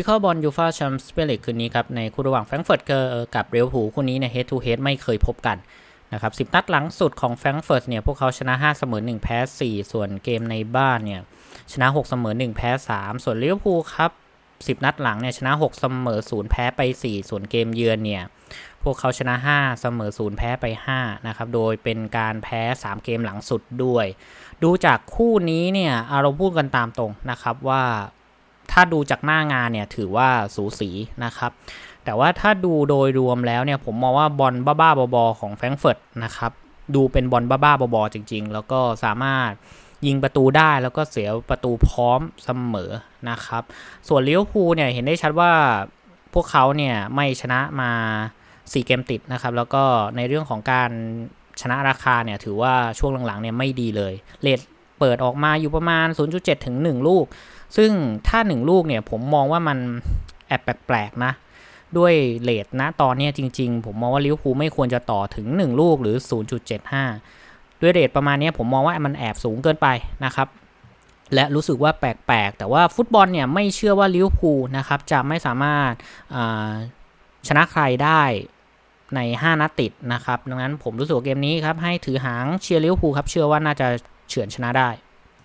วิเคราะห์บอลยูฟาแชมเปี้ยนลีกคืนนี้ครับ ในคู่ระหว่างแฟรงก์เฟิร์ตกับเรอัลพูคู่นี้เนี่ยเฮดทูเฮดไม่เคยพบกันนะครับสิบนัดหลังสุดของแฟรงก์เฟิร์ตเนี่ยพวกเขาชนะ 5 เสมอ 1 แพ้ 4 ส่วนเกมในบ้านเนี่ยชนะ 6 เสมอ 1 แพ้ 3 ส่วนเรอัลพูครับ10นัดหลังเนี่ยชนะ 6 เสมอ 0 แพ้ไป 4 ส่วนเกมเยือนเนี่ยพวกเขาชนะ 5 เสมอ 0 แพ้ไป5นะครับโดยเป็นการแพ้ 3 เกมหลังสุดด้วย ดูจากคู่นี้เนี่ยเราพูดกันตามตรงนะครับว่า ถ้าดูจากหน้างานเนี่ยถือว่าสูสีนะครับ แต่ว่าถ้าดูโดยรวมแล้วเนี่ยผมมองว่าบอลบ้าๆบอๆของแฟรงก์เฟิร์ตนะครับดูเป็นบอลบ้าๆบอๆจริง ๆ แล้วก็สามารถยิงประตูได้แล้วก็เสียประตูพร้อมเสมอนะครับ ส่วนลิเวอร์พูลเนี่ยเห็นได้ชัดว่าพวกเขาเนี่ยไม่ชนะมา 4 เกมติดนะครับ แล้วก็ในเรื่องของการชนะราคาเนี่ยถือว่าช่วงหลังๆเนี่ยไม่ดีเลยเลท เปิดออกมาอยู่ประมาณ 0.7 ถึง 1 ลูก ซึ่งถ้า 1 ลูกเนี่ยผมมองว่ามันแอบแปลกๆนะ ด้วยเลทนะตอนเนี้ยจริงๆ ผมมองว่าลิเวอร์พูลไม่ควรจะต่อถึง 1 ลูกหรือ 0.75 ด้วยเรทประมาณเนี้ยผมมองว่ามันแอบสูงเกินไปนะครับและรู้สึกว่าแปลกๆ แต่ว่าฟุตบอลเนี่ยไม่เชื่อว่าลิเวอร์พูลนะครับจะไม่สามารถาชนะใครได้ใน 5 นัดติดนะครับ ดังนั้นผมรู้สึกว่าเกมนี้ครับให้ถือหางเชียร์ลิเวอร์พูลครับ เชื่อว่าน่าจะ เฉือนชนะได้